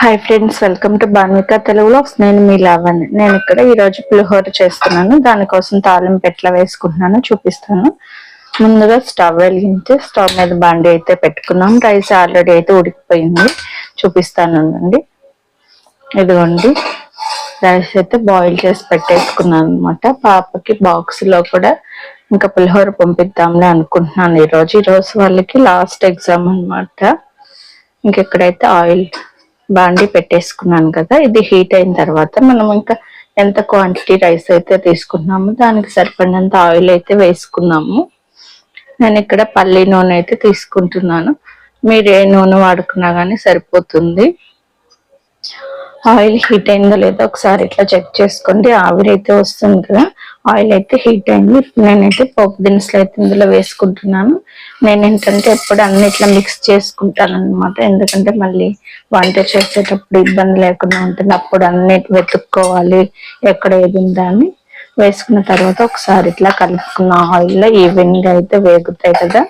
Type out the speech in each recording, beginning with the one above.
Hi friends welcome to Banvika తెలుగులో నేను మీ లవన్ నేను ఇక్కడ ఈరోజు పులిహోర చేస్తున్నాను. దానికోసం తాలింపు ఎట్లా వేసుకుంటున్నాను చూపిస్తాను. ముందుగా స్టవ్ వెలిగించి స్టవ్ మీద బాండి అయితే పెట్టుకున్నాం. రైస్ ఆల్రెడీ అయితే ఉడికిపోయింది. చూపిస్తాను అండి. ఇదిగోండి. రైస్ అయితే బాయిల్ చేసి పెట్టేసుకున్నాను అనమాట పాపకి బాక్స్లో కూడా ఇంకా పులిహోర పంపిద్దాంలే అనుకుంటున్నాను ఈరోజు. ఈరోజు వాళ్ళకి లాస్ట్ ఎగ్జామ్ అనమాట ఇంకెక్కడైతే ఆయిల్ బాండి పెట్టేసుకున్నాను కదా ఇది హీట్ అయిన తర్వాత మనం ఇంకా ఎంత క్వాంటిటీ రైస్ అయితే తీసుకున్నామో దానికి సరిపడినంత ఆయిల్ అయితే వేసుకున్నాము. నేను ఇక్కడ పల్లి నూనె అయితే తీసుకుంటున్నాను. మీరు ఏ నూనె వాడుకున్నా కానీ సరిపోతుంది. ఆయిల్ హీట్ అయిందో లేదో ఒకసారి ఇట్లా చెక్ చేసుకోండి. ఆవిరైతే వస్తుంది కదా ఆయిల్ అయితే హీట్ అయింది. నేనైతే పోపు దినుసులు అయితే ఇందులో వేసుకుంటున్నాను. నేను ఏంటంటే ఎప్పుడు అన్ని ఇట్లా మిక్స్ చేసుకుంటాను అనమాట ఎందుకంటే మళ్ళీ వంట చేసేటప్పుడు ఇబ్బంది లేకుండా ఉంటుంది. అప్పుడు అన్ని వెతుక్కోవాలి ఎక్కడ ఏది ఉందా అని. వేసుకున్న తర్వాత ఒకసారి ఇట్లా కలుపుకున్న ఆయిల్లో ఈవెన్గా అయితే వేగుతాయి కదా.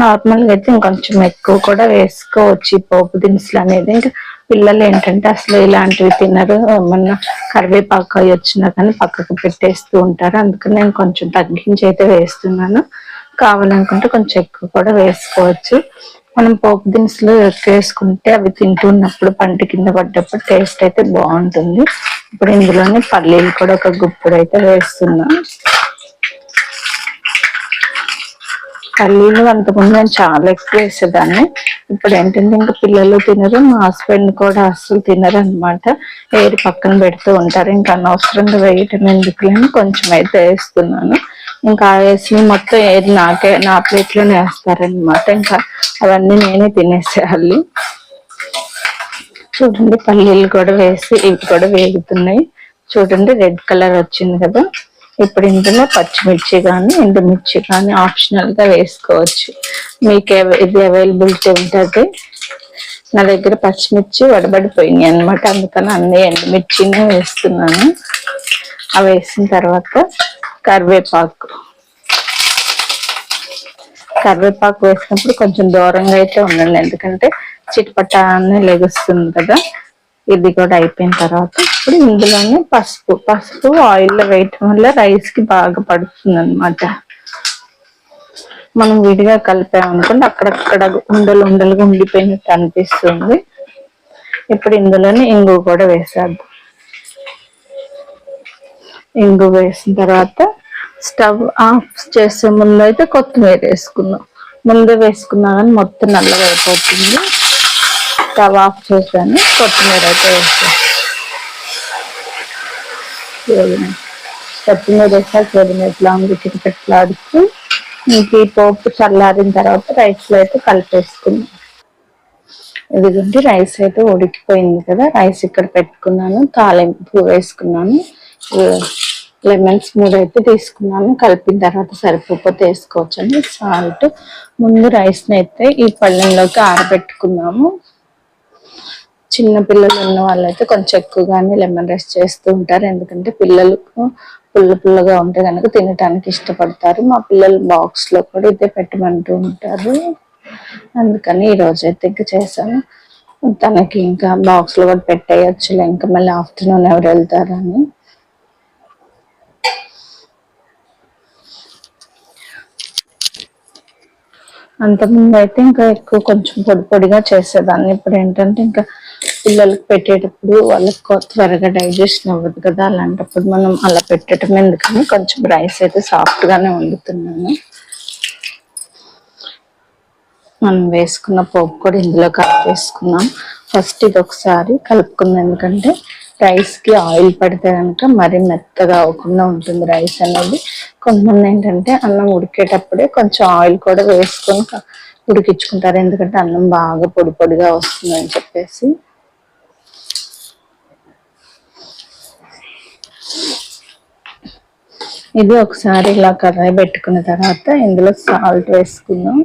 నార్మల్గా అయితే ఇంకొంచెం ఎక్కువ కూడా వేసుకోవచ్చు ఈ పోపు దినుసులు అనేది. ఇంకా పిల్లలు ఏంటంటే అసలు ఇలాంటివి తినరు. ఏమన్నా కరివేపాకు అవి వచ్చినా కానీ పక్కకు పెట్టేస్తూ ఉంటారు. అందుకని నేను కొంచెం తగ్గించి అయితే వేస్తున్నాను. కావాలనుకుంటే కొంచెం ఎక్కువ కూడా వేసుకోవచ్చు. మనం పోపు దినుసులు ఎక్కువ వేసుకుంటే అవి తింటున్నప్పుడు పంట కింద పడ్డప్పుడు టేస్ట్ అయితే బాగుంటుంది. ఇప్పుడు ఇందులోనే పల్లీలు కూడా ఒక గుప్పుడు అయితే వేస్తున్నాను. పల్లీలు అంతకుముందు నేను చాలా ఎక్కువ వేసేదాన్ని. ఇప్పుడు ఏంటంటే ఇంకా పిల్లలు తినరు మా హస్బెండ్ కూడా అస్సలు తినరు అనమాట ఏది పక్కన పెడుతూ ఉంటారు. ఇంకా అనవసరంగా వేయటం ఎందుకులేని కొంచెం అయితే వేస్తున్నాను. ఇంకా వేసి మొత్తం ఏది నాకే నా ప్లేట్లోనే వేస్తారనమాట. ఇంకా అవన్నీ నేనే తినేసేయాలి. చూడండి పల్లీలు కూడా వేసి ఇవి కూడా వేగుతున్నాయి. చూడండి రెడ్ కలర్ వచ్చింది కదా. ఇప్పుడు ఇందులో పచ్చిమిర్చి కానీ ఎండుమిర్చి కానీ ఆప్షనల్గా వేసుకోవచ్చు. మీకు ఇది అవైలబిలిటీ ఉంటుంది. నా దగ్గర పచ్చిమిర్చి వడబడిపోయినాయి అనమాట అందుకని అన్ని ఎండుమిర్చిని వేస్తున్నాను. అవి వేసిన తర్వాత కరివేపాకు. కరివేపాకు వేసినప్పుడు కొంచెం దూరంగా అయితే ఉండండి. ఎందుకంటే చిటపట లెగుస్తుంది కదా. ఇది కూడా అయిపోయిన తర్వాత ఇప్పుడు ఇందులోనే పసుపు పసుపు ఆయిల్లో వేయటం వల్ల రైస్కి బాగా పడుతుంది అనమాట మనం విడిగా కలిపామనుకోండి అక్కడక్కడ ఉండలు ఉండలుగా ఉండిపోయినట్టు అనిపిస్తుంది. ఇప్పుడు ఇందులోనే ఇంగు కూడా వేసేద్దాం. ఇంగు వేసిన తర్వాత స్టవ్ ఆఫ్ చేసే ముందు అయితే కొత్తిమీర వేసుకున్నాం ముందే వేసుకున్నా కానీ మొత్తం నల్లగా అయిపోతుంది. స్టవ్ ఆఫ్ చేశాను కొత్తిమీర అయితే వేసాను కొత్తిమీర వేసా చూడండి ఎట్లా ఉంది చిటికెట్లాడుతూ ఇంక ఈ పోపు చల్లారిన తర్వాత రైస్లో అయితే కలిపేసుకున్నాం ఇదిగోండి రైస్ అయితే ఉడికిపోయింది కదా. రైస్ ఇక్కడ పెట్టుకున్నాను తాలింపు వేసుకున్నాను. లెమన్స్ మూడు అయితే తీసుకున్నాను. కలిపిన తర్వాత సరిపోతే వేసుకోవచ్చండి. సాల్ట్. ముందు రైస్ని అయితే ఈ పళ్ళెంలోకి ఆరబెట్టుకున్నాము. చిన్న పిల్లలు ఉన్న వాళ్ళైతే కొంచెం ఎక్కువగానే లెమన్ రైస్ చేస్తూ ఉంటారు. ఎందుకంటే పిల్లలకు పుల్ల పుల్లగా ఉంటే కనుక తినటానికి ఇష్టపడతారు. మా పిల్లలు బాక్స్లో కూడా ఇదే పెట్టమంటూ ఉంటారు. అందుకని ఈ రోజు అయితే ఇంకా చేశాను. తనకి ఇంకా బాక్స్లో కూడా పెట్టేయచ్చులే. ఇంకా మళ్ళీ ఆఫ్టర్నూన్ ఎవరు వెళ్తారని. అంతకుముందు అయితే ఇంకా ఎక్కువ కొంచెం పొడి పొడిగా చేసేదాన్ని. ఇప్పుడు ఏంటంటే ఇంకా పిల్లలకు పెట్టేటప్పుడు వాళ్ళకి త్వరగా డైజెషన్ అవ్వదు కదా అలాంటప్పుడు మనం అలా పెట్టడం ఎందుకని కొంచెం రైస్ అయితే సాఫ్ట్ గానే వండుతున్నాను. మనం వేసుకున్న పోపు కూడా ఇందులో కలిపేసుకున్నాం ఫస్ట్ ఇది ఒకసారి కలుపుకుందాం ఎందుకంటే రైస్కి ఆయిల్ పడితే కనుక మరీ మెత్తగా అవ్వకుండా ఉంటుంది రైస్ అనేది. కొంతమంది ఏంటంటే అన్నం ఉడికేటప్పుడే కొంచెం ఆయిల్ కూడా వేసుకొని ఉడికించుకుంటారు ఎందుకంటే అన్నం బాగా పొడి పొడిగా వస్తుందని చెప్పేసి. ఇది ఒకసారి ఇలా కర్రాయి పెట్టుకున్న తర్వాత ఇందులో సాల్ట్ వేసుకుందాం.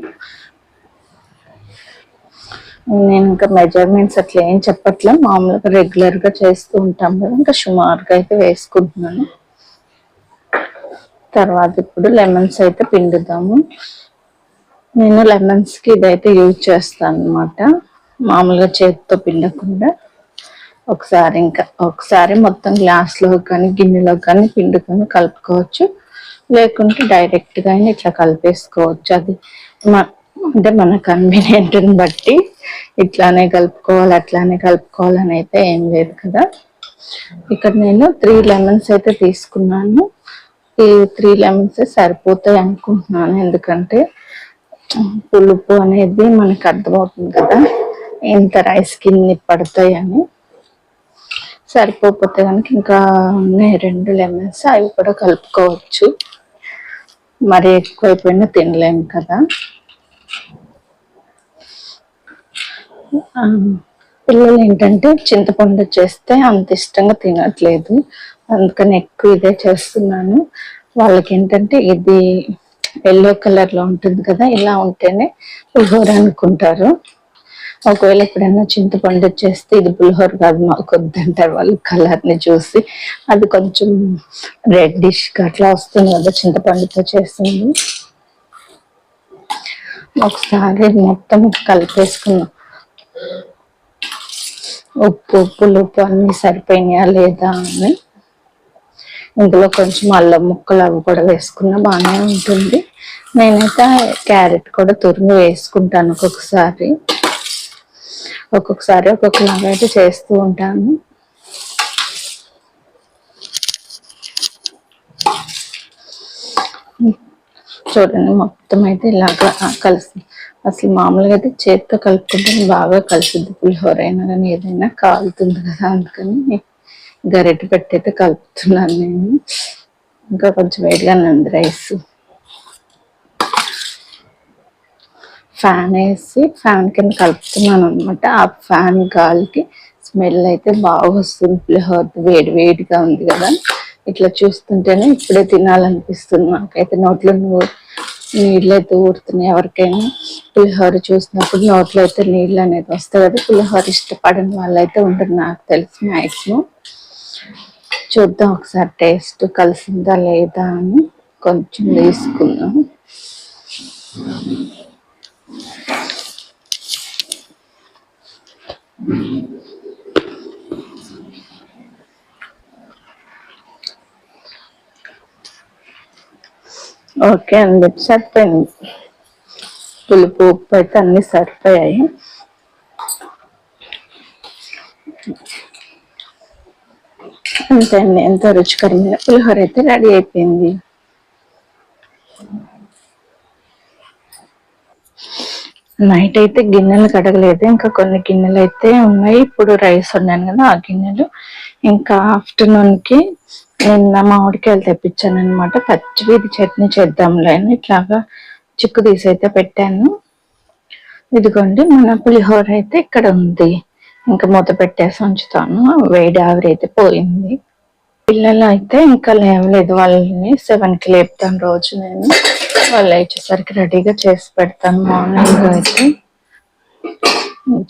నేను ఇంకా మెజర్మెంట్స్ అట్లా ఏం చెప్పట్లే. మామూలుగా రెగ్యులర్గా చేస్తూ ఉంటాం కదా ఇంకా సుమారుగా అయితే వేసుకుంటున్నాను. తర్వాత ఇప్పుడు లెమన్స్ అయితే పిండుదాము. నేను లెమన్స్కి ఇదైతే యూజ్ చేస్తాను అనమాట మామూలుగా చేతితో పిండకుండా. ఒకసారి ఇంకా ఒకసారి మొత్తం గ్లాస్లో కానీ గిన్నెలో కానీ పిండుకొని కలుపుకోవచ్చు. లేకుంటే డైరెక్ట్గా అయినా ఇట్లా కలిపేసుకోవచ్చు. అది మ- అంటే మన కన్వీనియంట్ బట్టి ఇట్లానే కలుపుకోవాలి అట్లానే కలుపుకోవాలని అయితే ఏం లేదు కదా. ఇక్కడ నేను త్రీ లెమన్స్ అయితే తీసుకున్నాను. ఈ త్రీ లెమన్స్ సరిపోతాయి అనుకుంటున్నాను. ఎందుకంటే పులుపు అనేది మనకు అర్థమవుతుంది కదా. ఎంత రైస్ కింద పడతాయి అని. సరిపోతే కనుక ఇంకా ఉన్నాయి రెండు లెమన్స్ అవి కూడా కలుపుకోవచ్చు. మరి ఎక్కువైపోయినా తినలేము కదా. పిల్లలు ఏంటంటే చింతపండు చేస్తే అంత ఇష్టంగా తినట్లేదు. అందుకని ఎక్కువ ఇదే చేస్తున్నాను. వాళ్ళకి ఏంటంటే ఇది ఎల్లో కలర్లో ఉంటుంది కదా ఇలా ఉంటేనే పులిహోర అనుకుంటారు. ఒకవేళ ఎప్పుడైనా చింతపండు చేస్తే ఇది పులిహోర కాదు మాకు వద్దంటారు వాళ్ళు కలర్ని చూసి అది కొంచెం రెడ్ అట్లా వస్తుంది కదా చింతపండుతో చేస్తుంది ఒకసారి మొత్తం కలిపేసుకున్నాం. ఉప్పు పులుపు అన్ని సరిపోయినాయా లేదా అని. ఇందులో కొంచెం అల్లం ముక్కలు అవి కూడా వేసుకున్నా బాగానే ఉంటుంది. నేనైతే క్యారెట్ కూడా తురిమి వేసుకుంటాను ఒక్కొక్కసారి. ఒక్కొక్కసారి ఒక్కొక్కలాగా అయితే చేస్తూ ఉంటాను. చూడండి మొత్తం అయితే ఇలాగా కలిసి అసలు మామూలుగా అయితే చేతితో కలుపుకుంటే బాగా కలిసిద్ది పులిహోర అయినా కానీ ఏదైనా కాలుతుంది కదా అందుకని గరిటె పెట్టి అయితే కలుపుతున్నాను నేను. ఇంకా కొంచెం వేడిగా ఉంది రైస్ ఫ్యాన్ వేసి ఫ్యాన్ కింద కలుపుతున్నాను అనమాట ఆ ఫ్యాన్ గాలికి స్మెల్ అయితే బాగా వస్తుంది. పులిహోర వేడి వేడిగా ఉంది కదా. ఇట్లా చూస్తుంటేనే ఇప్పుడే తినాలనిపిస్తుంది నాకైతే. నోట్లో నీళ్ళు అయితే ఊరుతున్నాయి ఎవరికైనా. పులిహోర చూసినప్పుడు నోట్లో అయితే నీళ్ళు అనేది వస్తాయి కదా. పులిహోర ఇష్టపడని వాళ్ళైతే ఉంటారు నాకు తెలిసి మ్యాక్సిమం చూద్దాం ఒకసారి టేస్ట్ కలిసిందా లేదా అని కొంచెం తీసుకుందాం. ఓకే అండి సరిపోయింది పులుపు ఉప్పు అయితే అన్ని సరిపోయాయి అంతే అండి ఎంతో రుచికరమైన పులిహోర అయితే రెడీ అయిపోయింది నైట్ అయితే గిన్నెలు కడగలేదు. ఇంకా కొన్ని గిన్నెలు అయితే ఉన్నాయి. ఇప్పుడు రైస్ ఉన్నాను కదా ఆ గిన్నెలు. ఇంకా ఆఫ్టర్నూన్కి నిన్న మామిడికాయలు తెప్పించాను అనమాట పచ్చిమిది చట్నీ చేద్దాంలే అని ఇట్లాగా చిక్కు తీసి అయితే పెట్టాను. ఇదిగోండి మన పులిహోర అయితే ఇక్కడ ఉంది. ఇంకా మూత పెట్టేసి ఉంచుతాను. వేడి ఆవిరి అయితే పోయింది. పిల్లలు అయితే ఇంకా లేవలేదు. వాళ్ళని సెవెన్కి లేపుతాను రోజు నేను. వాళ్ళు వచ్చేసరికి రెడీగా చేసి పెడతాను మార్నింగ్ అయితే.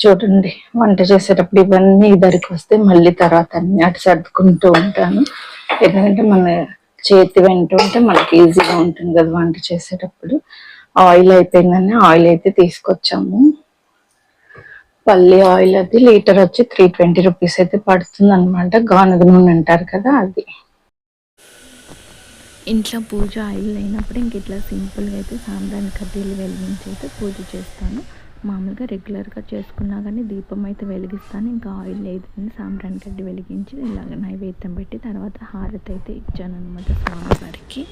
చూడండి వంట చేసేటప్పుడు ఇవన్నీ ఇద్దరికి వస్తే మళ్ళీ తర్వాత అన్ని అటు సర్దుకుంటూ ఉంటాను. ఎందుకంటే మన చేతి వెంట ఉంటే మనకి ఈజీగా ఉంటుంది కదా వంట చేసేటప్పుడు. ఆయిల్ అయిపోయిందని ఆయిల్ అయితే తీసుకొచ్చాము. పల్లి ఆయిల్ అది లీటర్ వచ్చి త్రీ ట్వంటీ రూపీస్ అయితే పడుతుంది అనమాట గానుగ నూనె అంటారు కదా అది. ఇంట్లో పూజ ఆయిల్ అయినప్పుడు ఇంక ఇట్లా సింపుల్గా అయితే సాంబ్రాణి కడ్డీలు వెలిగించి అయితే పూజ చేస్తాను. మామూలుగా రెగ్యులర్గా చేసుకున్నా కానీ దీపం అయితే వెలిగిస్తాను. ఇంకా ఆయిల్ లేదని సాంబ్రాణి కడ్డీ వెలిగించి ఇలాగ నైవేద్యం పెట్టి తర్వాత హారతి అయితే ఇచ్చాను అనమాట స్వామివారికి.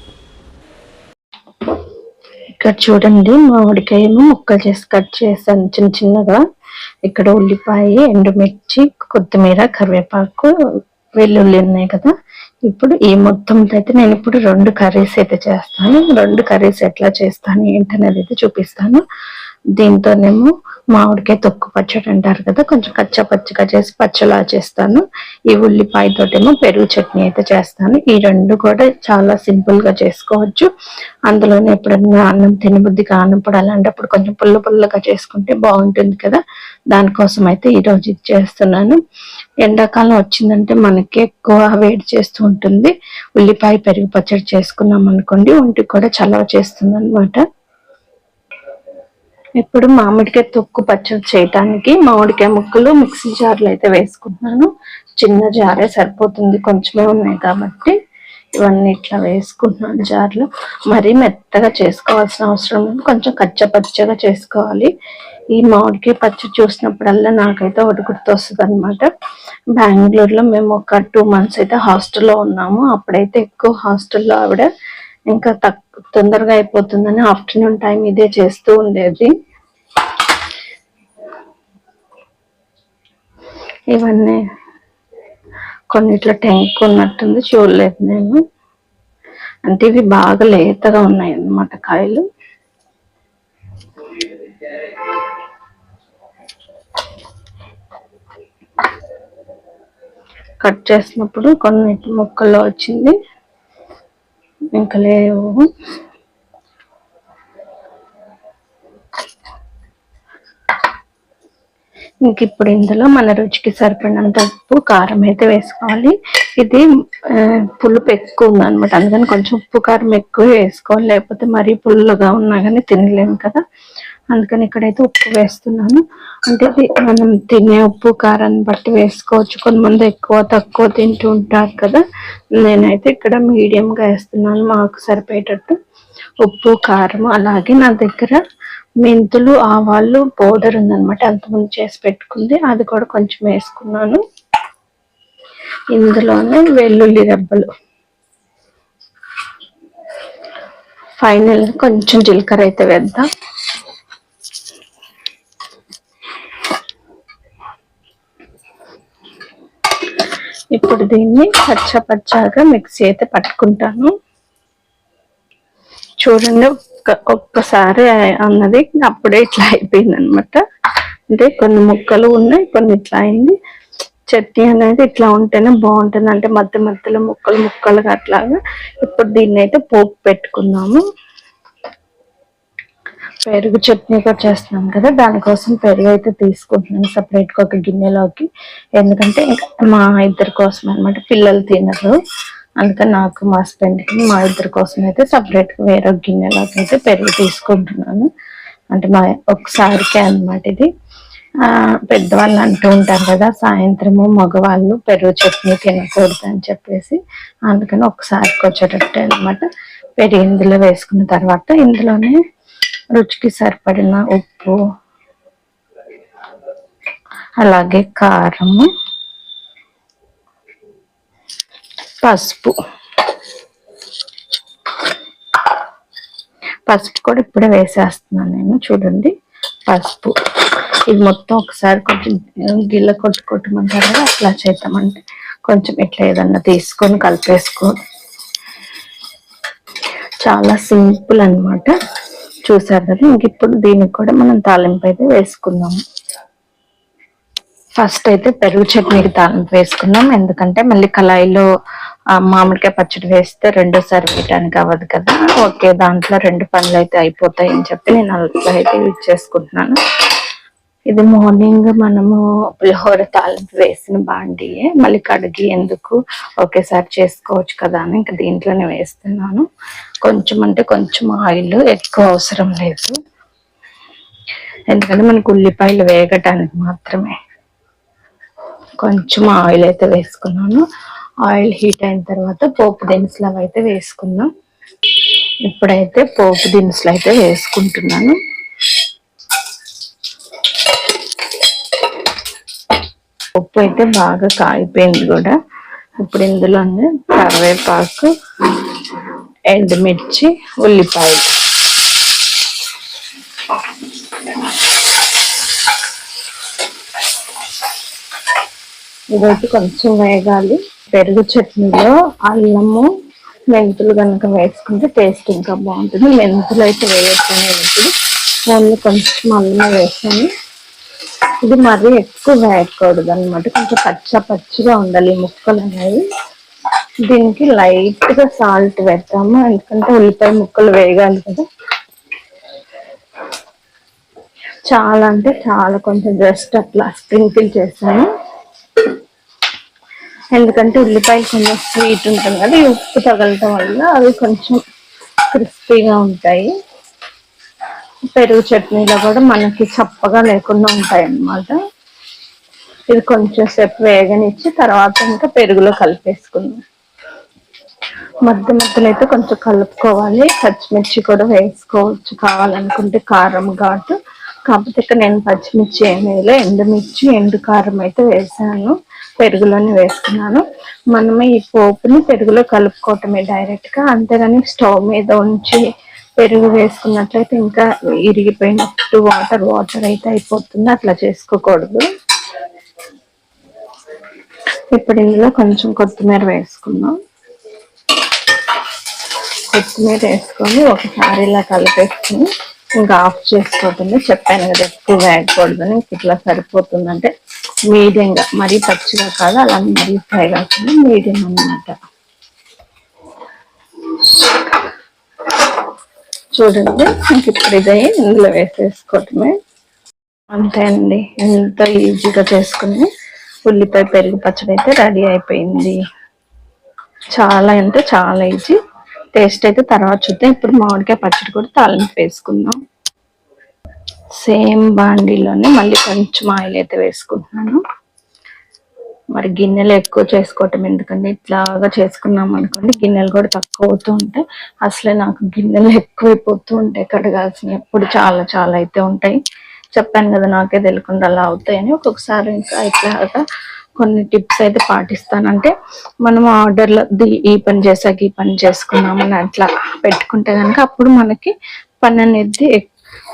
ఇక్కడ చూడండి మామిడికాయ ముక్కలు చేసి కట్ చేశాను చిన్న చిన్నగా. ఇక్కడ ఉల్లిపాయ ఎండుమిర్చి కొత్తిమీర కరివేపాకు వెల్లుల్లి ఉన్నాయి కదా. ఇప్పుడు ఈ మొత్తం అయితే నేను ఇప్పుడు రెండు కర్రీస్ అయితే చేస్తాను. రెండు కర్రీస్ ఎట్లా చేస్తాను ఏంటనేది అయితే చూపిస్తాను. దీంతోనేమో మామిడికాయ తొక్కు పచ్చడి అంటారు కదా కొంచెం కచ్చా పచ్చిగా చేసి పచ్చలా చేస్తాను. ఈ ఉల్లిపాయ తోటేమో పెరుగు చట్నీ అయితే చేస్తాను. ఈ రెండు కూడా చాలా సింపుల్గా చేసుకోవచ్చు. అందులోనే ఎప్పుడన్నా అన్నం తినబుద్ధి కానప్పుడు అలాంటప్పుడు కొంచెం పుల్ల పుల్లగా చేసుకుంటే బాగుంటుంది కదా. దానికోసం అయితే ఈ రోజు ఇది చేస్తున్నాను. ఎండాకాలం వచ్చిందంటే మనకి ఎక్కువ వేడి చేస్తూ ఉంటుంది. ఉల్లిపాయ పెరుగు పచ్చడి చేసుకున్నాం అనుకోండి ఒంటికి కూడా చలవ చేస్తుంది అనమాట ఇప్పుడు మామిడికాయ తొక్కు పచ్చడి చేయడానికి మామిడికాయ ముక్కలు మిక్సీ జార్లు అయితే వేసుకుంటున్నాను. చిన్న జారే సరిపోతుంది కొంచెమే ఉన్నాయి కాబట్టి ఇవన్నీ ఇట్లా వేసుకుంటున్నాను జార్లు. మరీ మెత్తగా చేసుకోవాల్సిన అవసరం లేదు కొంచెం కచ్చపచ్చగా చేసుకోవాలి. ఈ మామిడికాయ పచ్చడి చూసినప్పుడల్లా నాకైతే ఒకటి గుర్తొస్తుంది అనమాట బెంగళూరులో మేము ఒక టూ మంత్స్ అయితే హాస్టల్లో ఉన్నాము. అప్పుడైతే ఎక్కువ హాస్టల్లో ఆవిడ ఇంకా తక్కువ తొందరగా అయిపోతుందని ఆఫ్టర్నూన్ టైం ఇదే చేస్తూ ఉండేది. ఇవన్నీ కొన్నిట్లో టెంక్ ఉన్నట్టుంది చూడలేదు నేను. అంటే ఇవి బాగా లేతగా ఉన్నాయి అన్నమాట కాయలు. కట్ చేసినప్పుడు కొన్ని ముక్కల్లో వచ్చింది. ఇంకా లేవు. ఇంక ఇప్పుడు ఇందులో మన రుచికి సరిపడినంత ఉప్పు కారం అయితే వేసుకోవాలి. ఇది పులుపు ఎక్కువ ఉంది అనమాట అందుకని కొంచెం ఉప్పు కారం ఎక్కువ వేసుకోవాలి. లేకపోతే మరీ పుల్లగా ఉన్నా కానీ తినలేము కదా. అందుకని ఇక్కడైతే ఉప్పు వేస్తున్నాను. అంటే మనం తినే ఉప్పు కారాన్ని బట్టి వేసుకోవచ్చు. కొంతమంది ఎక్కువ తక్కువ తింటూ ఉంటారు కదా. నేనైతే ఇక్కడ మీడియంగా వేస్తున్నాను. మాకు సరిపోయేటట్టు ఉప్పు కారం అలాగే నా దగ్గర మెంతులు ఆవాలు పౌడర్ ఉందన్నమాట. అంతకుముందు చేసి పెట్టుకుంది. అది కూడా కొంచెం వేసుకున్నాను. ఇందులోనే వెల్లుల్లి రెబ్బలు. ఫైనల్ కొంచెం జీలకర్ర అయితే వేద్దాం. ఇప్పుడు దీన్ని పచ్చ పచ్చగా మిక్సీ అయితే పట్టుకుంటాను. చూడండి ఒక్క- ఒక్కసారి అన్నది అప్పుడే ఇట్లా అయిపోయింది అనమాట అంటే కొన్ని ముక్కలు ఉన్నాయి కొన్ని ఇట్లా అయింది. చట్నీ అనేది ఇట్లా ఉంటేనే బాగుంటుంది. అంటే మధ్య మధ్యలో ముక్కలు ముక్కలుగా అట్లాగా ఇప్పుడు దీన్ని అయితే పోపు పెట్టుకుందాము. పెరుగు చట్నీ కూడా చేస్తున్నాం కదా దానికోసం పెరుగు అయితే తీసుకుంటున్నాను సపరేట్గా ఒక గిన్నెలోకి. ఎందుకంటే ఇంకా మా ఇద్దరి కోసం అన్నమాట పిల్లలు తినరు. అందుకని నాకు మా husband మా ఇద్దరి కోసం అయితే సపరేట్గా గా వేరే గిన్నెలోకి అయితే పెరుగు తీసుకుంటున్నాను. అంటే మా ఒకసారికే అనమాట ఇది. ఆ పెద్దవాళ్ళు అంటూ ఉంటారు కదా సాయంత్రము మగవాళ్ళు పెరుగు చట్నీ తినకూడదు అని చెప్పేసి. అందుకని ఒకసారికి వచ్చేటట్టు అనమాట పెరుగు ఇందులో వేసుకున్న తర్వాత ఇందులోనే రుచికి సరిపడిన ఉప్పు అలాగే కారము పసుపు. పసుపు కూడా ఇప్పుడే వేసేస్తున్నాను నేను చూడండి. పసుపు. ఇది మొత్తం ఒకసారి కొంచెం గిల్ల కొట్టు కొట్టమంటారు కదా అట్లా చేద్దామంటే కొంచెం ఇట్లా ఏదన్నా తీసుకొని కలిపేసుకో. చాలా సింపుల్ అన్నమాట. చూసారు కదా ఇంక ఇప్పుడు దీనికి కూడా మనం తాలింపు అయితే వేసుకుందాం. ఫస్ట్ అయితే పెరుగు చట్నీకి తాలింపు వేసుకున్నాం ఎందుకంటే మళ్ళీ కళాయిలో మామిడికాయ పచ్చడి వేస్తే రెండోసారి వేయడానికి అవ్వదు కదా. ఓకే దాంట్లో రెండు పనులు అయితే అయిపోతాయి అని చెప్పి నేను అట్లా అయితే యూజ్ చేసుకుంటున్నాను. ఇది మార్నింగ్ మనము పులిహోర తాలింపు వేసిన బాండియే. మళ్ళీ కడిగి ఎందుకు ఒకేసారి చేసుకోవచ్చు కదా అని ఇంకా దీంట్లోనే వేస్తున్నాను. కొంచెం అంటే కొంచెం ఆయిల్ ఎక్కువ అవసరం లేదు. ఎందుకంటే మనకు ఉల్లిపాయలు వేగటానికి మాత్రమే. కొంచెం ఆయిల్ అయితే వేసుకున్నాను. ఆయిల్ హీట్ అయిన తర్వాత పోపు దినుసులు అవి అయితే వేసుకున్నాం ఇప్పుడైతే పోపు దినుసులు అయితే వేసుకుంటున్నాను. ఉప్పు అయితే బాగా కాగిపోయింది కూడా. ఇప్పుడు ఇందులోనే కరివేపాకు ఎండుమిర్చి ఉల్లిపాయలు. ఇదైతే కొంచెం వేగాలి. పెరుగు చట్నీలో అల్లము మెంతులు కనుక వేసుకుంటే టేస్ట్ ఇంకా బాగుంటుంది. మెంతులు అయితే వేయట్లేదు ఇప్పుడు ఓన్లీ కొంచెం అల్లమే వేసాను. ఇది మరీ ఎక్కువ వేయకూడదు అనమాట కొంచెం పచ్చ పచ్చిగా ఉండాలి ముక్కలు అనేవి. దీనికి లైట్గా సాల్ట్ పెడతాము ఎందుకంటే ఉల్లిపాయ ముక్కలు వేయగాలి కదా. చాలా అంటే చాలా కొంచెం జస్ట్ అట్లా స్ప్రింకిల్ చేశాను ఎందుకంటే ఉల్లిపాయలు కొంచెం స్వీట్ ఉంటుంది కదా ఉప్పు తగలటం వల్ల అవి కొంచెం క్రిస్పీగా ఉంటాయి. పెరుగు చట్నీలో కూడా మనకి చప్పగా లేకుండా ఉంటాయి అన్నమాట ఇది కొంచెం సేపు వేగనిచ్చి తర్వాత ఇంకా పెరుగులో కలిపేసుకుందాం. మధ్య మధ్యలో అయితే కొంచెం కలుపుకోవాలి. పచ్చిమిర్చి కూడా వేసుకోవచ్చు. కావాలనుకుంటే కారం ఘాటు. కాకపోతే ఇక్కడ నేను పచ్చిమిర్చి ఏమి వేయలే. ఎండుమిర్చి ఎండు కారం అయితే వేసాను. పెరుగులోనే వేసుకున్నాను. మనమే ఈ పోపుని పెరుగులో కలుపుకోవటమే డైరెక్ట్గా అంతేగాని స్టవ్ మీద ఉంచి పెరుగు వేసుకున్నట్లయితే ఇంకా ఇరిగిపోయినట్టు వాటర్ వాటర్ అయితే అయిపోతుంది. అట్లా చేసుకోకూడదు. ఇప్పుడు ఇందులో కొంచెం కొత్తిమీర వేసుకుందాం. కొత్తిమీర వేసుకొని ఒకసారి ఇలా కలిపేసుకుని ఇంకా ఆఫ్ చేసుకోవటమే చెప్పాను కదా ఎక్కువ వేయకూడదని. ఇంక ఇట్లా సరిపోతుంది అంటే మీడియంగా మరీ పచ్చిగా కాదు అలా మరీ ఫ్రై కాకుండా మీడియం అన్నమాట. చూడండి. మనకి ఇప్పుడు ఇదే ఇందులో వేసేసుకోవటమే. అంతే అండి ఎంతో ఈజీగా చేసుకుని ఉల్లిపాయ పెరుగు పచ్చడి అయితే రెడీ అయిపోయింది. చాలా అంటే చాలా ఈజీ. టేస్ట్ అయితే తర్వాత చూద్దాం. ఇప్పుడు మామిడికాయ పచ్చడి కూడా తాలింపు వేసుకుందాం. సేమ్ బాండీలోనే మళ్ళీ కొంచెం ఆయిల్ అయితే వేసుకుంటున్నాను. మరి గిన్నెలు ఎక్కువ చేసుకోవటం ఎందుకంటే ఇట్లాగా చేసుకున్నాం అనుకోండి గిన్నెలు కూడా తక్కువ అవుతూ ఉంటాయి. అసలే నాకు గిన్నెలు ఎక్కువైపోతూ ఉంటాయి కడగాల్సిన ఎప్పుడు చాలా చాలా అయితే ఉంటాయి. చెప్పాను కదా నాకే తెలియకుండా అలా అవుతాయని. ఒక్కొక్కసారి ఇంకా ఇట్లాగా కొన్ని టిప్స్ అయితే పాటిస్తానంటే మనం ఆర్డర్లో ఈ పని చేసాక ఈ పని చేసుకున్నామని అట్లా పెట్టుకుంటే కనుక అప్పుడు మనకి పని అనేది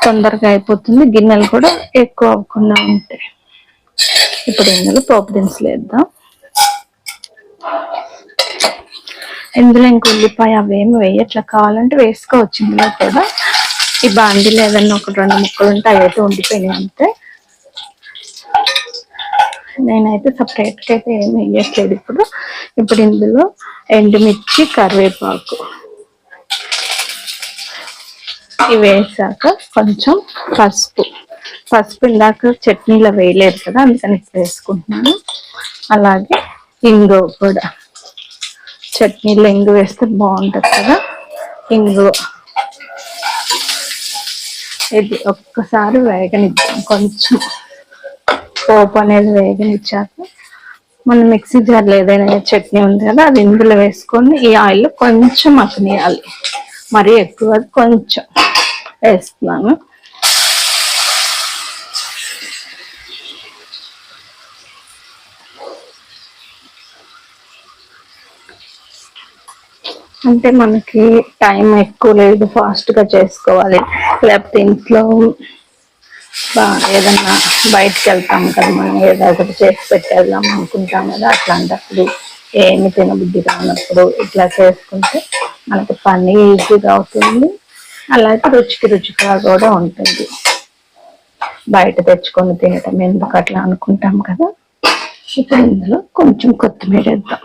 తొందరగా అయిపోతుంది. గిన్నెలు కూడా ఎక్కువ అవ్వకుండా ఉంటాయి ఇప్పుడు ఇందులో పోపు దినుసులు వేద్దాం. ఇందులో ఇంక ఉల్లిపాయ అవేమి వేయట్లా కావాలంటే వేసుకోవచ్చు ఇందులో కూడా. ఈ బాండీలో ఏదన్నా ఒక రెండు ముక్కలు ఉంటే అవి అయితే ఉండిపోయినాయి అంతే. నేనైతే సపరేట్గా అయితే ఏమి వేయట్లేదు ఇప్పుడు. ఇప్పుడు ఇందులో ఎండుమిర్చి కరివేపాకు. ఇవి వేసాక కొంచెం పసుపు. పసుపు ఇందాక చట్నీలో వేయలేదు కదా అందుకని ఇప్పుడు వేసుకుంటున్నాను. అలాగే ఇంగు కూడా. చట్నీలో ఇంగు వేస్తే బాగుంటుంది కదా. ఇంగు. ఇది ఒక్కసారి వేగనిద్దాం కొంచెం. పోపు అనేది వేగనిచ్చాక. మనం మిక్సీ జార్లో ఏదైనా చట్నీ ఉంది కదా అది ఇందులో వేసుకొని ఈ ఆయిల్లో కొంచెం మగ్గనియాలి మరీ ఎక్కువ కొంచెం వేస్తున్నాను. అంటే మనకి టైం ఎక్కువ లేదు ఫాస్ట్గా చేసుకోవాలి. లేకపోతే ఇంట్లో ఏదన్నా బయటకు వెళ్తాం కదా మనం ఏదో ఒకటి చేసి పెట్టేద్దాం అనుకుంటాం కదా అట్లాంటప్పుడు ఏమి తినబుద్ధి కానప్పుడు ఇట్లా చేసుకుంటే మనకి పని ఈజీగా అవుతుంది. అలాగే రుచికి రుచిగా కూడా ఉంటుంది. బయట తెచ్చుకొని తినటం ఎందుకు అట్లా అనుకుంటాం కదా? ఇప్పుడు ఇందులో కొంచెం కొత్తిమీర వేద్దాం.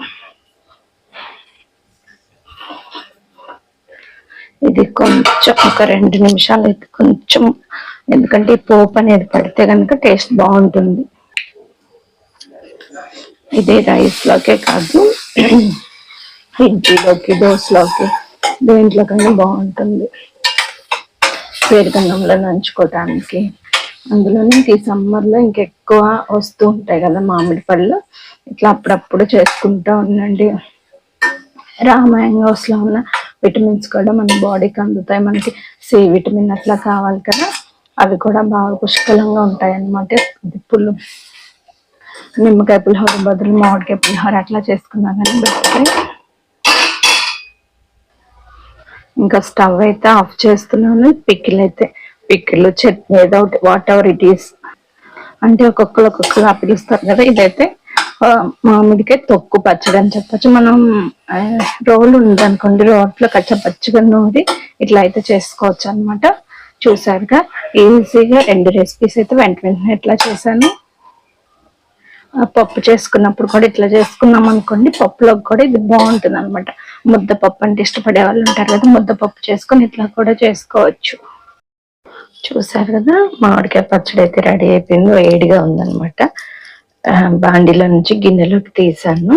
ఇది కొంచెం ఒక రెండు నిమిషాలు అయితే కొంచెం ఎందుకంటే ఈ పోపు అనేది పడితే కనుక టేస్ట్ బాగుంటుంది. ఇదే రైస్లోకే కాదు ఇడ్లీలోకి దోశలోకి దేంట్లోకైనా బాగుంటుంది. పేరుగన్నంలో నంచుకోవటానికి అందులోనే ఈ సమ్మర్లో ఇంకెక్కువ వస్తూ ఉంటాయి కదా మామిడి పళ్ళు ఇట్లా అప్పుడప్పుడు చేసుకుంటూ ఉండండి. రా మ్యాంగోస్ ఉన్న విటమిన్స్ కూడా మన బాడీకి అందుతాయి. మనకి సి విటమిన్ అట్లా కావాలి కదా అవి కూడా బాగా పుష్కలంగా ఉంటాయి అన్నమాట పుల్లు నిమ్మకాయ పులిహోర బదులు మామిడికాయ పులిహోర అట్లా చేసుకున్నా కానీ బెస్ట్ ఇంకా స్టవ్ అయితే ఆఫ్ చేస్తున్నాను. పిక్కిల్ అయితే పిక్కిలు చట్నీ ఏదో ఒకటి వాట్ ఎవర్ ఇట్ ఈస్ అంటే ఒక్కొక్కరు ఒక్కొక్కరుగా పిలుస్తారు కదా ఇదైతే. మామిడికాయ తొక్కు పచ్చడి అని చెప్పొచ్చు. మనం రోల్ రోలు ఉందనుకోండి రోట్లో కచ్చ పచ్చిగా నూరి ఇట్లా అయితే చేసుకోవచ్చు అన్నమాట. చూసారుగా? ఈజీగా రెండు రెసిపీస్ అయితే వెంట వెంటనే ఇట్లా చేశాను. పప్పు చేసుకున్నప్పుడు కూడా ఇట్లా చేసుకున్నాం అనుకోండి పప్పులోకి కూడా ఇది బాగుంటుంది అనమాట ముద్దపప్పు అంటే ఇష్టపడే వాళ్ళు ఉంటారు కదా ముద్దపప్పు చేసుకొని ఇట్లా కూడా చేసుకోవచ్చు. చూసారు కదా? మామిడికాయ పచ్చడి అయితే రెడీ అయిపోయింది వేడిగా ఉందన్నమాట. బాండీలో నుంచి గిన్నెలోకి తీసాను.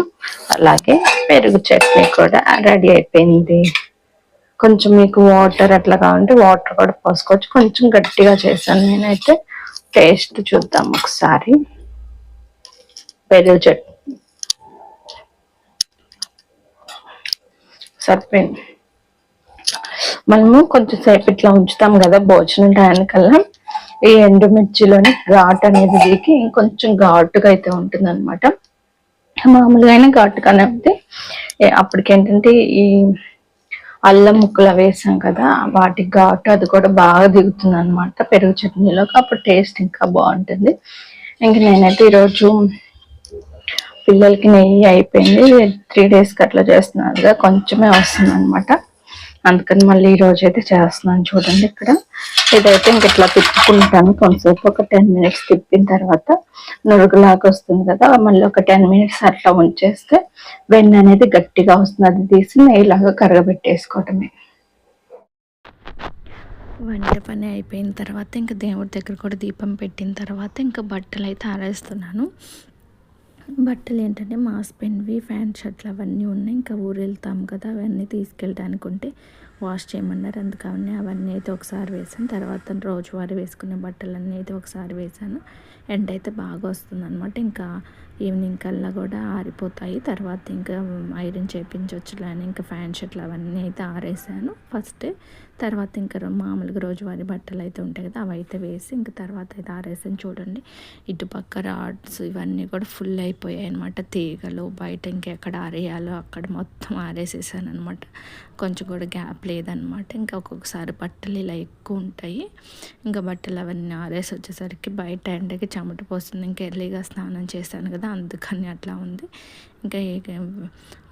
అలాగే పెరుగు చట్నీ కూడా రెడీ అయిపోయింది. కొంచెం మీకు వాటర్ అట్లా కావాలంటే వాటర్ కూడా పోసుకోవచ్చు. కొంచెం గట్టిగా చేశాను నేనైతే. టేస్ట్ చూద్దాం ఒకసారి. పెరుగు చట్నీ. సరిపోయింది. మనము కొంచెం సేపు ఇట్లా ఉంచుతాం కదా భోజనం టయానికల్లా ఈ ఎండుమిర్చిలోని ఘాట్ అనేది దిగి కొంచెం ఘాటుగా అయితే ఉంటుంది అనమాట మామూలుగా అయినా ఘాటుగానే ఉంది. అప్పటికేంటంటే ఈ అల్లం ముక్కలు వేసాం కదా వాటి ఘాటు అది కూడా బాగా దిగుతుంది అనమాట పెరుగు చట్నీలోకి అప్పుడు టేస్ట్ ఇంకా బాగుంటుంది. ఇంక నేనైతే ఈరోజు పిల్లలకి నెయ్యి అయిపోయింది. త్రీ డేస్కి అట్లా చేస్తున్నాను కదా కొంచెమే వస్తుంది అనమాట అందుకని మళ్ళీ ఈరోజు అయితే చేస్తున్నాను చూడండి ఇక్కడ. ఇదైతే ఇంక ఇట్లా తిప్పుకుంటాను. కొంతసేపు ఒక టెన్ మినిట్స్ తిప్పిన తర్వాత నురుగులాగా వస్తుంది కదా మళ్ళీ ఒక టెన్ మినిట్స్ అట్లా ఉంచేస్తే వెన్న అనేది గట్టిగా వస్తుంది. అది తీసి నెయ్యిలాగా కరగబెట్టేసుకోవటమే వంట పని అయిపోయిన తర్వాత ఇంకా దేవుడి దగ్గర కూడా దీపం పెట్టిన తర్వాత ఇంకా బట్టలు అయితే ఆరేస్తున్నాను. బట్టలు ఏంటంటే మా హస్బెండ్వి ఫ్యాన్ షర్ట్లు అవన్నీ ఉన్నాయి. ఇంకా ఊరు వెళ్తాం కదా అవన్నీ తీసుకెళ్ళడానికి ఉంటే వాష్ చేయమన్నారు. అందుకని అవన్నీ అయితే ఒకసారి వేసాను తర్వాత రోజువారీ వేసుకునే బట్టలన్నీ అయితే ఒకసారి వేసాను ఎండ అయితే బాగా వస్తుంది అనమాట ఇంకా ఈవినింగ్ కల్లా కూడా ఆరిపోతాయి. తర్వాత ఇంకా ఐరన్ చేయించవచ్చులే అని ఇంకా ఫ్యాన్ షర్ట్లు అవన్నీ అయితే ఆరేసాను. ఫస్టే తర్వాత ఇంకా మామూలుగా రోజువారీ బట్టలు అయితే ఉంటాయి కదా అవి అయితే వేసి ఇంకా తర్వాత అయితే ఆరేసాను చూడండి. ఇటుపక్క రాడ్స్ ఇవన్నీ కూడా ఫుల్ అయిపోయాయి అనమాట తీగలు బయట ఇంకెక్కడ ఆరేయాలో అక్కడ మొత్తం ఆరేసేసాను అనమాట కొంచెం కూడా గ్యాప్ లేదనమాట ఇంకా ఒక్కొక్కసారి బట్టలు ఇలా ఎక్కువ ఉంటాయి. ఇంకా బట్టలు అవన్నీ ఆరేసి వచ్చేసరికి బయట ఎండకి చెమట పోస్తుంది. ఇంకా ఎర్లీగా స్నానం చేశాను కదా అందుకని అట్లా ఉంది. ఇంకా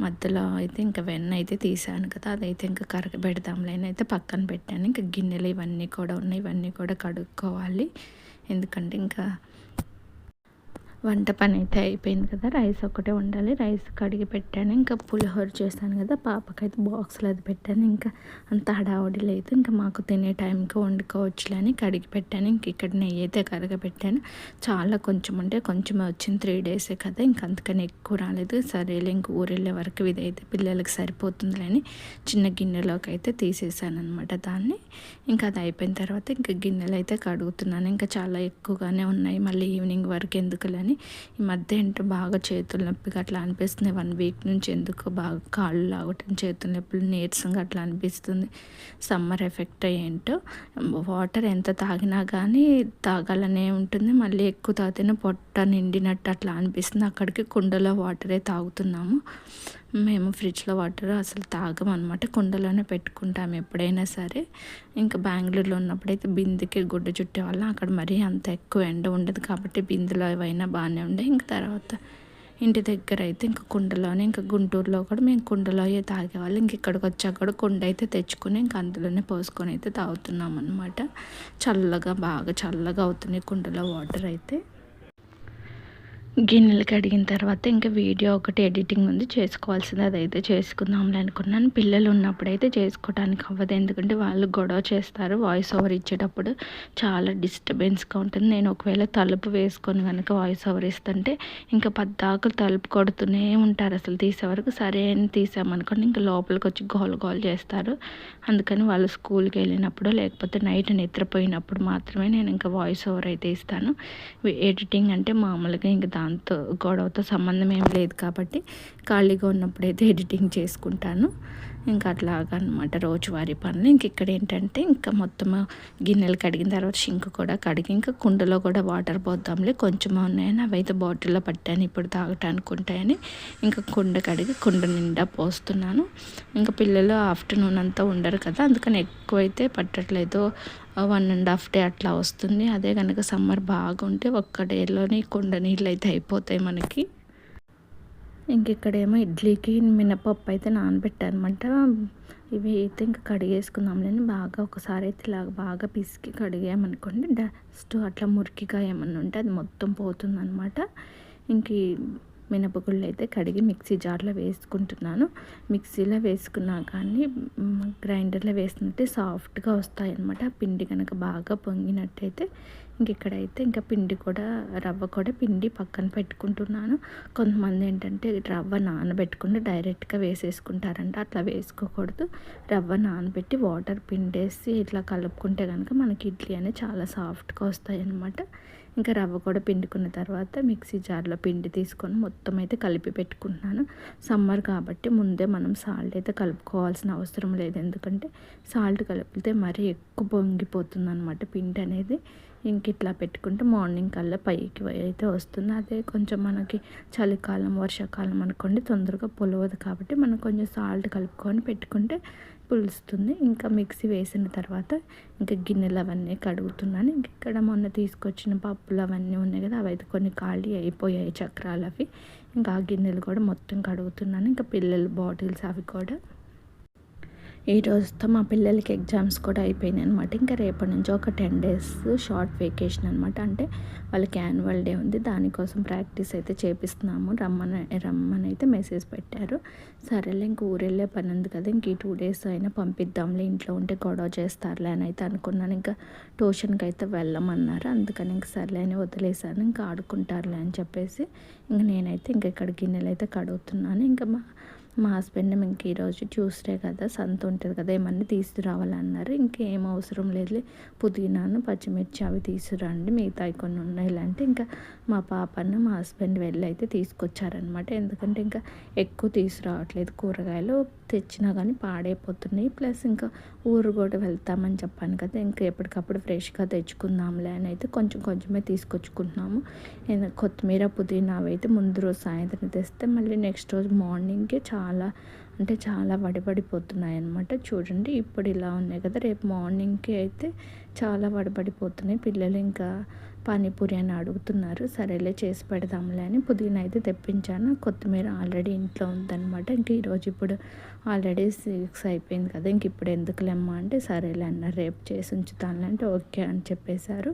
మధ్యలో అయితే ఇంకా వెన్న అయితే తీసాను కదా అదైతే ఇంకా కరగబెడదాంలే అని అయితే పక్కన పెట్టాను. ఇంకా గిన్నెలు ఇవన్నీ కూడా ఉన్నాయి ఇవన్నీ కూడా కడుక్కోవాలి. ఎందుకంటే ఇంకా వంట పని అయితే అయిపోయింది కదా రైస్ ఒకటే ఉండాలి రైస్ కడిగి పెట్టాను ఇంకా పులిహోర చేశాను కదా పాపకైతే బాక్స్లో అది పెట్టాను. ఇంకా అంత హడావుడి లేదు. ఇంకా మాకు తినే టైంకి వండుకోవచ్చులే అని కడిగి పెట్టాను. ఇంక ఇక్కడ నెయ్యి అయితే కరగబెట్టాను. చాలా కొంచెం అంటే కొంచెమే వచ్చింది. త్రీ డేసే కదా ఇంక అందుకని ఎక్కువ రాలేదు. సరేలే ఇంక ఊరు వెళ్ళే వరకు ఇదైతే పిల్లలకి సరిపోతుందిలే అని చిన్న గిన్నెలోకి అయితే తీసేసాను అనమాట దాన్ని. ఇంకా అది అయిపోయిన తర్వాత ఇంకా గిన్నెలు అయితే కడుగుతున్నాను. ఇంకా చాలా ఎక్కువగానే ఉన్నాయి. మళ్ళీ ఈవినింగ్ వరకు ఎందుకులని ఈ మధ్య ఏంటో బాగా చేతులు నొప్పిగా అట్లా అనిపిస్తుంది. వన్ వీక్ నుంచి ఎందుకో బాగా కాళ్ళు లాగటం చేతుల నొప్పులు నీరసంగా అట్లా అనిపిస్తుంది. సమ్మర్ ఎఫెక్ట్ ఏంటో వాటర్ ఎంత తాగినా కానీ తాగాలనే ఉంటుంది. మళ్ళీ ఎక్కువ తాగితేనే పొట్ట నిండినట్టు అట్లా అనిపిస్తుంది. అక్కడికి కుండలో వాటరే తాగుతున్నాము. మేము ఫ్రిడ్జ్లో వాటర్ అసలు తాగం అనమాట కుండలోనే పెట్టుకుంటాం ఎప్పుడైనా సరే. ఇంకా బెంగళూరులో ఉన్నప్పుడైతే బిందెకి గుడ్డ చుట్టే వల్ల అక్కడ మరీ అంత ఎక్కువ ఎండ ఉండదు కాబట్టి బిందెలో ఏవైనా బాగానే ఉండే. ఇంకా తర్వాత ఇంటి దగ్గర అయితే ఇంకా కుండలోనే ఇంకా గుంటూరులో కూడా మేము కుండలోయే తాగేవాళ్ళం ఇంక ఇక్కడికి వచ్చాక కూడా కుండ అయితే తెచ్చుకొని ఇంకా అందులోనే పోసుకొని అయితే తాగుతున్నాం అనమాట చల్లగా బాగా చల్లగా అవుతున్నాయి కుండలో వాటర్ అయితే. గిన్నెలు కడిగిన తర్వాత ఇంకా వీడియో ఒకటి ఎడిటింగ్ ఉంది చేసుకోవాల్సింది. అదైతే చేసుకుందాంలే అనుకున్నాను. పిల్లలు ఉన్నప్పుడు అయితే చేసుకోవడానికి అవ్వదు. ఎందుకంటే వాళ్ళు గొడవ చేస్తారు వాయిస్ ఓవర్ ఇచ్చేటప్పుడు. చాలా డిస్టర్బెన్స్గా ఉంటుంది. నేను ఒకవేళ తలుపు వేసుకొని కనుక వాయిస్ ఓవర్ ఇస్తుంటే ఇంకా పద్దాకులు తలుపు కొడుతూనే ఉంటారు. అసలు తీసే వరకు సరే అని తీసామనుకోండి ఇంకా లోపలికి వచ్చి గోల్ గోల్ చేస్తారు. అందుకని వాళ్ళు స్కూల్కి వెళ్ళినప్పుడు లేకపోతే నైట్ నిద్రపోయినప్పుడు మాత్రమే నేను ఇంకా వాయిస్ ఓవర్ అయితే ఇస్తాను. ఎడిటింగ్ అంటే మామూలుగా ఇంకా దాంతో గొడవతో సంబంధం ఏం లేదు కాబట్టి ఖాళీగా ఉన్నప్పుడైతే ఎడిటింగ్ చేసుకుంటాను. ఇంకా అట్లాగా అనమాట రోజువారీ పనులు. ఇంక ఇక్కడ ఏంటంటే ఇంకా మొత్తం గిన్నెలు కడిగిన తర్వాత షింక్ కూడా కడిగి ఇంకా కుండలో కూడా వాటర్ పోద్దాంలే. కొంచెం ఉన్నాయని అవి అయితే బాటిల్లో పట్టాను ఇప్పుడు తాగటానికి ఉంటాయని. ఇంకా కుండ కడిగి కుండ నిండా పోస్తున్నాను. ఇంకా పిల్లలు ఆఫ్టర్నూన్ అంతా ఉండరు కదా అందుకని ఎక్కువైతే పట్టట్లేదు. వన్ అండ్ హాఫ్ డే అట్లా వస్తుంది. అదే కనుక సమ్మర్ బాగుంటే ఒక్క డేలోనే కుండ నీళ్ళు అయితే అయిపోతాయి మనకి. ఇంకెక్కడేమో ఇడ్లీకి మినపప్పు అయితే నానబెట్టానమాట. ఇవి అయితే ఇంకా కడిగేసుకుందాంలేని బాగా ఒకసారి అయితే ఇలా బాగా పిసికి కడిగామనుకోండి డస్ట్ అట్లా మురికిగా ఏమన్నా ఉంటే అది మొత్తం పోతుందన్నమాట ఇంక మినపగుళ్ళు అయితే కడిగి మిక్సీ జార్లో వేసుకుంటున్నాను. మిక్సీలో వేసుకున్నా కానీ గ్రైండర్లో వేసినట్టే సాఫ్ట్గా వస్తాయన్నమాట పిండి కనుక బాగా పొంగినట్టయితే ఇంక ఇక్కడైతే ఇంకా పిండి కూడా రవ్వ కూడా పిండి పక్కన పెట్టుకుంటున్నాను. కొంతమంది ఏంటంటే రవ్వ నానబెట్టుకుంటే డైరెక్ట్గా వేసేసుకుంటారంట. అట్లా వేసుకోకూడదు. రవ్వ నానబెట్టి వాటర్ పిండేసి ఇట్లా కలుపుకుంటే కనుక మనకి ఇడ్లీ అనేది చాలా సాఫ్ట్గా వస్తాయి అన్నమాట ఇంకా రవ్వ కూడా పిండుకున్న తర్వాత మిక్సీ జార్లో పిండి తీసుకొని మొత్తం అయితే కలిపి పెట్టుకుంటున్నాను. సమ్మర్ కాబట్టి ముందే మనం సాల్ట్ అయితే కలుపుకోవాల్సిన అవసరం లేదు. ఎందుకంటే సాల్ట్ కలిపితే మరీ ఎక్కువ పొంగిపోతుంది అనమాట పిండి అనేది. ఇంక ఇట్లా పెట్టుకుంటే మార్నింగ్ కల్లా పైకి అయితే వస్తుంది. అదే కొంచెం మనకి చలికాలం వర్షాకాలం అనుకోండి తొందరగా పొలవదు కాబట్టి మనం కొంచెం సాల్ట్ కలుపుకొని పెట్టుకుంటే పులుస్తుంది. ఇంకా మిక్సీ వేసిన తర్వాత ఇంకా గిన్నెలు అవన్నీ కడుగుతున్నాను. ఇంక ఇక్కడ మొన్న తీసుకొచ్చిన పప్పులు అవన్నీ ఉన్నాయి కదా అవి అయితే కొన్ని ఖాళీ అయిపోయాయి చక్రాలు అవి. ఇంకా ఆ గిన్నెలు కూడా మొత్తం కడుగుతున్నాను. ఇంకా పిల్లల బాటిల్స్ అవి కూడా ఈ రోజుతో మా పిల్లలకి ఎగ్జామ్స్ కూడా అయిపోయినాయి అనమాట ఇంకా రేపటి నుంచి ఒక టెన్ డేస్ షార్ట్ వెకేషన్ అనమాట అంటే వాళ్ళకి యాన్యువల్ డే ఉంది. దానికోసం ప్రాక్టీస్ అయితే చేపిస్తున్నాము. రమ్మని రమ్మని అయితే మెసేజ్ పెట్టారు. సరేలే ఇంక ఊరెళ్ళే పని ఉంది కదా. ఇంక ఈ టూ డేస్ అయినా పంపిద్దాంలే. ఇంట్లో ఉంటే గొడవ చేస్తారులే అని అయితే అనుకున్నాను. ఇంకా ట్యూషన్కి అయితే వెళ్ళమన్నారు. అందుకని ఇంక సర్లే అని వదిలేసాను ఇంకా ఆడుకుంటారులే అని చెప్పేసి ఇంక నేనైతే ఇంక ఇక్కడ గిన్నెలు అయితే కడుగుతున్నాను. ఇంకా మా మా హస్బెండ్ ఇంక ఈరోజు ట్యూస్డే కదా సంత ఉంటుంది కదా ఏమన్నా తీసుకురావాలన్నారు. ఇంకేం అవసరం లేదు పుదీనాను పచ్చిమిర్చి అవి తీసుకురండి మిగతా కొన్ని ఉన్నాయి అంటే ఇంకా మా పాపను మా హస్బెండ్ వెళ్ళి అయితే తీసుకొచ్చారనమాట ఎందుకంటే ఇంకా ఎక్కువ తీసుకురావట్లేదు కూరగాయలు తెచ్చినా కానీ పాడైపోతున్నాయి. ప్లస్ ఇంకా ఊరు కూడా వెళ్తామని చెప్పాను కదా ఇంకా ఎప్పటికప్పుడు ఫ్రెష్గా తెచ్చుకుందాంలే అని అయితే కొంచెం కొంచెమే తీసుకొచ్చుకుంటున్నాము. కొత్తిమీర పుదీనా అవి అయితే ముందు రోజు సాయంత్రం తెస్తే మళ్ళీ నెక్స్ట్ రోజు మార్నింగ్కి చాలా చాలా అంటే చాలా వడిపడిపోతున్నాయి అనమాట చూడండి ఇప్పుడు ఇలా ఉన్నాయి కదా రేపు మార్నింగ్కి అయితే చాలా వడబడిపోతున్నాయి. పిల్లలు ఇంకా పానీపూరి అని అడుగుతున్నారు. సరేలే చేసి పెడదాంలే అని పుదీనా అయితే తెప్పించాను. కొత్తిమీర ఆల్రెడీ ఇంట్లో ఉందన్నమాట. ఇంక ఈరోజు ఇప్పుడు ఆల్రెడీ సిక్స్ అయిపోయింది కదా ఇంక ఇప్పుడు ఎందుకులేమ్మా అంటే సరేలే అన్నారు రేపు చేసి ఉంచుతానులే అంటే ఓకే అని చెప్పేశారు.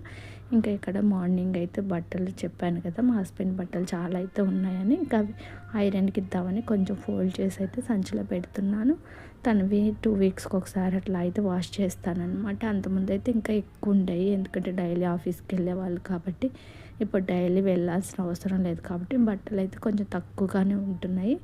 ఇంకా ఇక్కడ మార్నింగ్ అయితే బట్టలు చెప్పాను కదా మా హస్బెండ్ బట్టలు చాలా అయితే ఉన్నాయని ఇంకా అవి ఐరన్కి ఇద్దామని కొంచెం ఫోల్డ్ చేసి అయితే సంచిలో పెడుతున్నాను. తనవి టూ వీక్స్కి ఒకసారి అట్లా అయితే వాష్ చేస్తానన్నమాట. అంతకుముందు అయితే ఇంకా ఎక్కువ ఉండేవి ఎందుకంటే డైలీ ఆఫీస్కి వెళ్ళే వాళ్ళు కాబట్టి ఇప్పుడు డైలీ వెళ్ళాల్సిన అవసరం లేదు కాబట్టి బట్టలు అయితే కొంచెం తక్కువగానే ఉంటున్నాయి.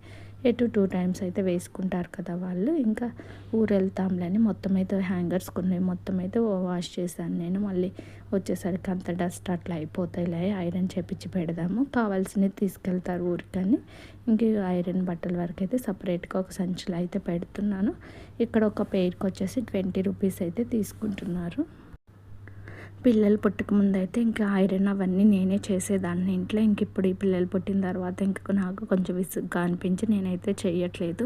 ఎటు టూ టైమ్స్ అయితే వేసుకుంటారు కదా వాళ్ళు. ఇంకా ఊరు వెళ్తాంలేని మొత్తం అయితే హ్యాంగర్స్ కొన్ని మొత్తం అయితే వాష్ చేశాను నేను. మళ్ళీ వచ్చేసరికి అంత డస్ట్ అట్లా అయిపోతాయిలే. ఐరన్ చేపించి పెడదాము. కావాల్సినవి తీసుకెళ్తారు ఊరికని. ఇంక ఐరన్ బట్టల వరకు అయితే సపరేట్గా ఒక సంచులు అయితే పెడుతున్నాను. ఇక్కడ ఒక పెయిర్కి వచ్చేసి ట్వంటీ రూపీస్ అయితే తీసుకుంటున్నారు. పిల్లలు పుట్టక ముందు అయితే ఇంకా ఐరన్ అవన్నీ నేనే చేసేదాన్ని. ఇంట్లో ఇంక ఇప్పుడు ఈ పిల్లలు పుట్టిన తర్వాత ఇంక నాకు కొంచెం విసుగ్గా అనిపించి నేనైతే చేయట్లేదు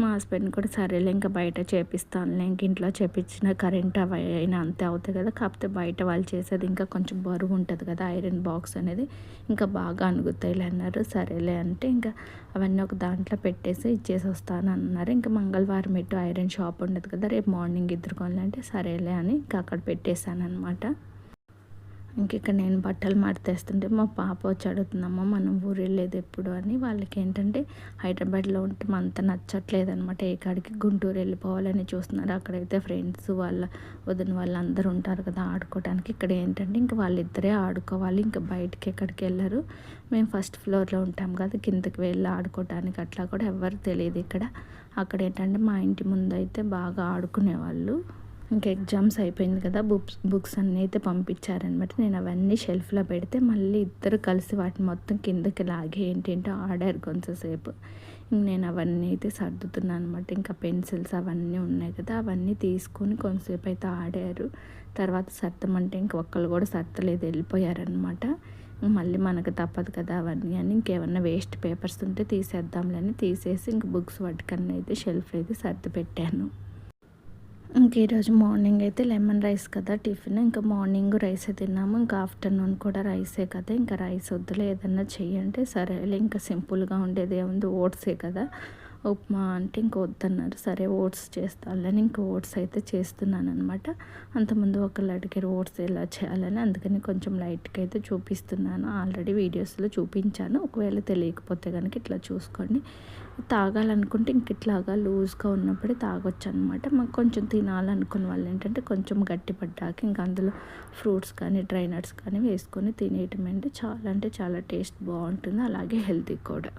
మా హస్బెండ్ కూడా సరేలే ఇంకా బయట చేపిస్తానులే ఇంక ఇంట్లో చేపించిన కరెంట్ అవి అయినా అంతే అవుతాయి కదా. కాకపోతే బయట వాళ్ళు చేసేది ఇంకా కొంచెం బరువు ఉంటుంది కదా ఐరన్ బాక్స్ అనేది. ఇంకా బాగా అనుగుతాయిలే అన్నారు. సరేలే అంటే ఇంకా అవన్నీ ఒక దాంట్లో పెట్టేసి ఇచ్చేసి వస్తాను అన్నారు. ఇంకా మంగళవారం ఎటు ఐరన్ షాప్ ఉండదు కదా రేపు మార్నింగ్ ఇద్దరు కొనాలంటే సరేలే అని ఇంకా అక్కడ పెట్టేశాను అనమాట ఇక్కడ నేను బట్టలు మడతేస్తుంటే మా పాప వచ్చి అడుగుతుందమ్మా మనం ఊరు వెళ్ళేది ఎప్పుడు? అని వాళ్ళకి ఏంటంటే హైదరాబాద్లో ఉంటే అంత నచ్చట్లేదు అనమాట ఏ కాడికి? గుంటూరు వెళ్ళిపోవాలని చూస్తున్నారు. అక్కడైతే ఫ్రెండ్స్ వాళ్ళ వదిన వాళ్ళందరూ ఉంటారు కదా ఆడుకోవడానికి ఇక్కడ ఏంటంటే ఇంకా వాళ్ళిద్దరే ఆడుకోవాలి. ఇంకా బయటికి ఎక్కడికి వెళ్ళరు. మేము ఫస్ట్ ఫ్లోర్లో ఉంటాం కదా కిందకి వెళ్ళి ఆడుకోవడానికి అట్లా కూడా ఎవరు తెలియదు ఇక్కడ. అక్కడ ఏంటంటే మా ఇంటి ముందు అయితే బాగా ఆడుకునేవాళ్ళు. ఇంకా ఎగ్జామ్స్ అయిపోయింది కదా బుక్స్ బుక్స్ అన్నీ అయితే పంపించారనమాట. నేను అవన్నీ షెల్ఫ్లో పెడితే మళ్ళీ ఇద్దరు కలిసి వాటిని మొత్తం కిందకి లాగి ఏంటేంటో ఆడారు కొంతసేపు. నేను అవన్నీ అయితే సర్దుతున్నాను అనమాట. ఇంకా పెన్సిల్స్ అవన్నీ ఉన్నాయి కదా అవన్నీ తీసుకొని కొంతసేపు అయితే ఆడారు. తర్వాత సర్దమంటే ఇంక ఒక్కళ్ళు కూడా సర్దలేదు వెళ్ళిపోయారనమాట. మళ్ళీ మనకు తప్పదు కదా అవన్నీ అని ఇంకేమన్నా వేస్ట్ పేపర్స్ ఉంటే తీసేద్దాంలే అని తీసేసి ఇంక బుక్స్ వాటికన్నా అయితే షెల్ఫ్ అయితే సర్ది పెట్టాను. ఇంక ఈరోజు మార్నింగ్ అయితే లెమన్ రైస్ కదా టిఫిన్. ఇంకా మార్నింగ్ రైసే తిన్నాము. ఇంకా ఆఫ్టర్నూన్ కూడా రైసే కదా. ఇంకా రైస్ వద్దులే ఏదన్నా చెయ్యంటే సరే ఇంకా సింపుల్గా ఉండేది ఏముంది? ఓట్సే కదా. ఉప్మా అంటే ఇంక వద్దన్నారు. సరే ఓట్స్ చేస్తాలని ఇంక ఓట్స్ అయితే చేస్తున్నాను అనమాట అంతకుముందు ఒకళ్ళు అడిగారు ఓట్స్ ఎలా చేయాలని. అందుకని కొంచెం లైట్గా అయితే చూపిస్తున్నాను. ఆల్రెడీ వీడియోస్లో చూపించాను. ఒకవేళ తెలియకపోతే కనుక ఇట్లా చూసుకోండి. తాగాలనుకుంటే ఇంక ఇట్లాగా లూజ్గా ఉన్నప్పుడే తాగొచ్చు అనమాట మాకు కొంచెం తినాలనుకున్న వాళ్ళు ఏంటంటే కొంచెం గట్టిపడ్డాక ఇంకా అందులో ఫ్రూట్స్ కానీ డ్రై నట్స్ కానీ వేసుకొని తినేయటం అంటే చాలా అంటే చాలా టేస్ట్ బాగుంటుంది. అలాగే హెల్తీ కూడా.